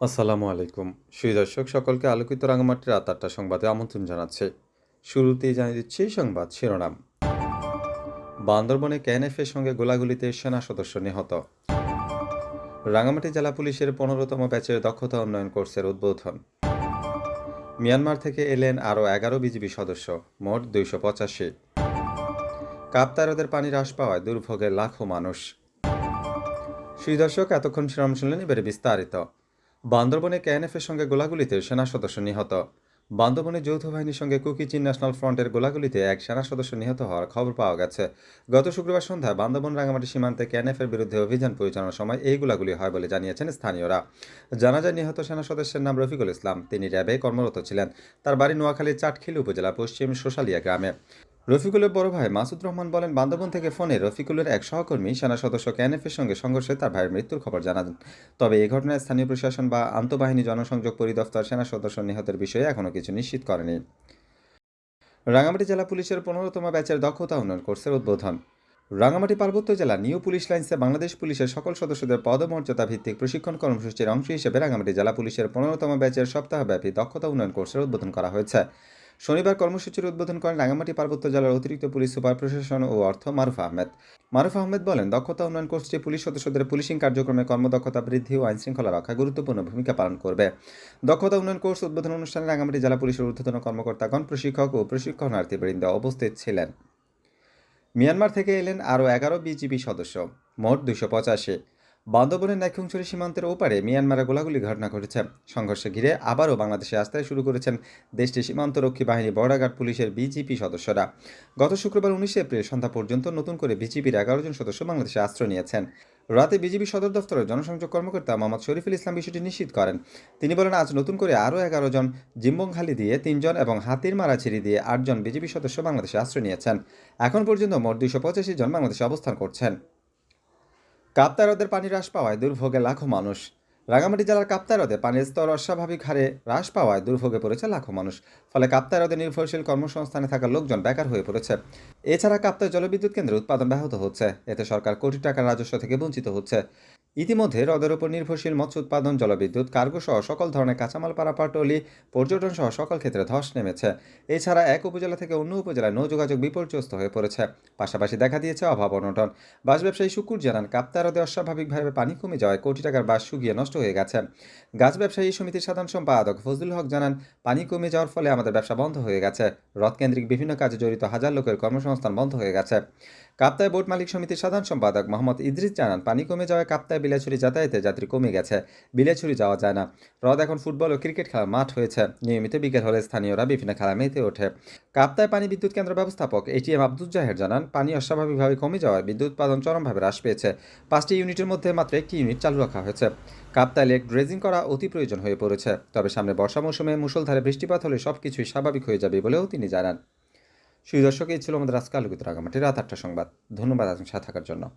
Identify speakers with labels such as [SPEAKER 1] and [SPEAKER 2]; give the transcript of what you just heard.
[SPEAKER 1] আসসালামু আলাইকুম। সুই দর্শক, সকলকে আলোকিত রাঙামাটির রাত আটটা সংবাদে আমন্ত্রণ জানাচ্ছে। শুরুতেই জানিয়ে দিচ্ছি সংবাদ শিরোনাম। বান্দরবনে কেএনএফের সঙ্গে গোলাগুলিতে সেনা সদস্য নিহত। রাঙামাটি জেলা পুলিশের পনেরোতম ব্যাচের দক্ষতা উন্নয়ন কোর্সের উদ্বোধন। মিয়ানমার থেকে এলেন আরও এগারো বিজিবি সদস্য, মোট দুইশো পঁচাশি। কাপ্তারদের পানি হ্রাস পাওয়ায় দুর্ভোগের লাখো মানুষ। সুই দর্শক, এতক্ষণ শিরোনাম শুনলেন এবারে বিস্তারিত। বান্দরবনে কেএনএফের সঙ্গে গোলাগুলিতে সেনা সদস্য নিহত। বান্দরবনে যৌথ বাহিনীর সঙ্গে কুকিচিন ন্যাশনাল ফ্রন্টের গোলাগুলিতে এক সেনা সদস্য নিহত হওয়ার খবর পাওয়া গেছে। গত শুক্রবার সন্ধ্যায় বান্দরবন রাঙামাটি সীমান্তে কেএনএফের বিরুদ্ধে অভিযান পরিচালনার সময় এই গোলাগুলি হয় বলে জানিয়েছেন স্থানীয়রা। জানা যায়, নিহত সেনা সদস্যের নাম রফিকুল ইসলাম। তিনি র্যাবে কর্মরত ছিলেন। তার বাড়ি নোয়াখালীর চাটখিল উপজেলা পশ্চিম সোশালিয়া গ্রামে। রফিকুলের বড় ভাই মাসুদ রহমান বলেন, বান্দরবন থেকে ফোনে রফিকুলের এক সহকর্মী সেনা সদস্য ক্যানএফের সঙ্গে সংঘর্ষে তার ভাইয়ের মৃত্যুর খবর জানান। তবে এই ঘটনায় স্থানীয় প্রশাসন বা আন্তঃবাহিনী জনসংযোগ পরিদপ্তর সেনা সদস্য নিহতের বিষয়ে এখনও কিছু নিশ্চিত করেনি। রাঙামাটি জেলা পুলিশের পনেরোতম ব্যাচের দক্ষতা উন্নয়ন কোর্সের উদ্বোধন। রাঙামাটি পার্বত্য জেলা নিউ পুলিশ লাইন্সে বাংলাদেশ পুলিশের সকল সদস্যদের পদমর্যাদা ভিত্তিক প্রশিক্ষণ কর্মসূচির অংশ হিসেবে রাঙামাটি জেলা পুলিশের পনেরোতম ব্যাচের সপ্তাহব্যাপী দক্ষতা উন্নয়ন কোর্সের উদ্বোধন করা হয়েছে। শনিবার কর্মসূচির উদ্বোধন করেন রাঙামাটি পার্বত্য জেলার অতিরিক্ত পুলিশ, সুপার প্রশাসন ও অর্থ মারুফ আহমেদ। মারুফ আহমেদ বলেন, দক্ষতা উন্নয়ন কোর্সটি পুলিশ সদস্যদের পুলিশিং কার্যক্রমে কর্মদক্ষতা বৃদ্ধি ও আইনশৃঙ্খলা রক্ষা গুরুত্বপূর্ণ ভূমিকা পালন করবে। দক্ষতা উন্নয়ন কোর্স উদ্বোধন অনুষ্ঠানে রাঙামাটি জেলা পুলিশের ঊর্ধ্বতন কর্মকর্তাগণ প্রশিক্ষক ও প্রশিক্ষণার্থী বৃন্দ উপস্থিত ছিলেন। মিয়ানমার থেকে এলেন আরও এগারো বিজিবি সদস্য, মোট দুশো পঁচাশি। বান্দরবনের নাইখুংছড়ি সীমান্তের ওপারে মিয়ানমারে গোলাগুলি ঘটনা ঘটেছে। সংঘর্ষে ঘিরে আবারও বাংলাদেশে আসতে শুরু করেছেন দেশটির সীমান্তরক্ষী বাহিনী বর্ডার গার্ড পুলিশের বিজিপি সদস্যরা। গত শুক্রবার উনিশে এপ্রিল সন্ধ্যা পর্যন্ত নতুন করে বিজিবির এগারো জন সদস্য বাংলাদেশে আশ্রয় নিয়েছেন। রাতে বিজিবি সদর দফতরের জনসংযোগ কর্মকর্তা মোহাম্মদ শরীফুল ইসলাম বিষয়টি নিশ্চিত করেন। তিনি বলেন, আজ নতুন করে আরও এগারো জন জিম্বংখালি দিয়ে তিনজন এবং হাতির মারাছিরি দিয়ে আটজন বিজিবি সদস্য বাংলাদেশে আশ্রয় নিয়েছেন। এখন পর্যন্ত মোট দুইশো পঁচাশি জন বাংলাদেশে অবস্থান করছেন। কাপ্তাই হ্রদের পানি হ্রাস পাওয়ায় দুর্ভোগে লাখো মানুষ। রাঙামাটি জেলার কাপ্তাই হ্রদে পানির স্তর অস্বাভাবিক হারে হ্রাস পাওয়ায় দুর্ভোগে পড়েছে লাখো মানুষ। ফলে কাপ্তাই হ্রদে নির্ভরশীল কর্মসংস্থানে থাকা লোকজন বেকার হয়ে পড়েছে। এছাড়া কাপ্তাই জলবিদ্যুৎ কেন্দ্রে উৎপাদন ব্যাহত হচ্ছে। এতে সরকার কোটি টাকার রাজস্ব থেকে বঞ্চিত হচ্ছে। ইতিমধ্যে হ্রদের উপর নির্ভরশীল মৎস্য উৎপাদন, জলবিদ্যুৎ, কার্গো সহ সকল ধরনের কাঁচামাল, পারাপার, টলি, পর্যটন সহ সকল ক্ষেত্রে ধস নেমেছে। এছাড়া এক উপজেলা থেকে অন্য উপজেলায় নৌ যোগাযোগ বিপর্যস্ত হয়ে পড়েছে। পাশাপাশি দেখা দিয়েছে অভাব অনটন। বাস ব্যবসায়ী শুকুর জানান কাপ্তাই হ্রদে অস্বাভাবিকভাবে পানি কমে যাওয়ায় কোটি টাকার বাস শুকিয়ে নষ্ট হয়ে গেছে। গাছ ব্যবসায়ী সমিতির সাধারণ সম্পাদক ফজলুল হক জানান, পানি কমে যাওয়ার ফলে আমাদের ব্যবসা বন্ধ হয়ে গেছে। হ্রদকেন্দ্রিক বিভিন্ন কাজে জড়িত হাজার লোকের কর্মসংস্থান বন্ধ হয়ে গেছে। কাপ্তায় বোট মালিক সমিতির সাধারণ সম্পাদক মোহাম্মদ ইদ্রিস জানান, পানি কমে যাওয়ায় কাপ্তায় বিলাছুরি যাতায়াতে যাত্রী কমে গেছে। বিলাছুরি যাওয়া যায় না। হ্রদ এখন ফুটবল ও ক্রিকেট খেলার মাঠ হয়েছে। নিয়মিত বিকেল হলে স্থানীয়রা বিভিন্ন খেলা মেতে ওঠে। কাপ্তায় পানি বিদ্যুৎ কেন্দ্র ব্যবস্থাপক এটিএম আব্দুল জাহের জানান, পানি অস্বাভাবিকভাবে কমে যাওয়ায় বিদ্যুৎ উৎপাদন চরমভাবে হ্রাস পেয়েছে। পাঁচটি ইউনিটের মধ্যে মাত্র একটি ইউনিট চালু রাখা হয়েছে। কাপ্তায় লেক ড্রেজিং করা অতি প্রয়োজন হয়ে পড়েছে। তবে সামনে বর্ষা মৌসুমে মুষলধারে বৃষ্টিপাত হলে সব কিছুই স্বাভাবিক হয়ে যাবে বলেও তিনি জানান। সুদর্শক এই ছিল আমাদের আজকে আলোকিত রাগামাটি রাত আটটা সংবাদ। ধন্যবাদ আপনার সাথে থাকার জন্য।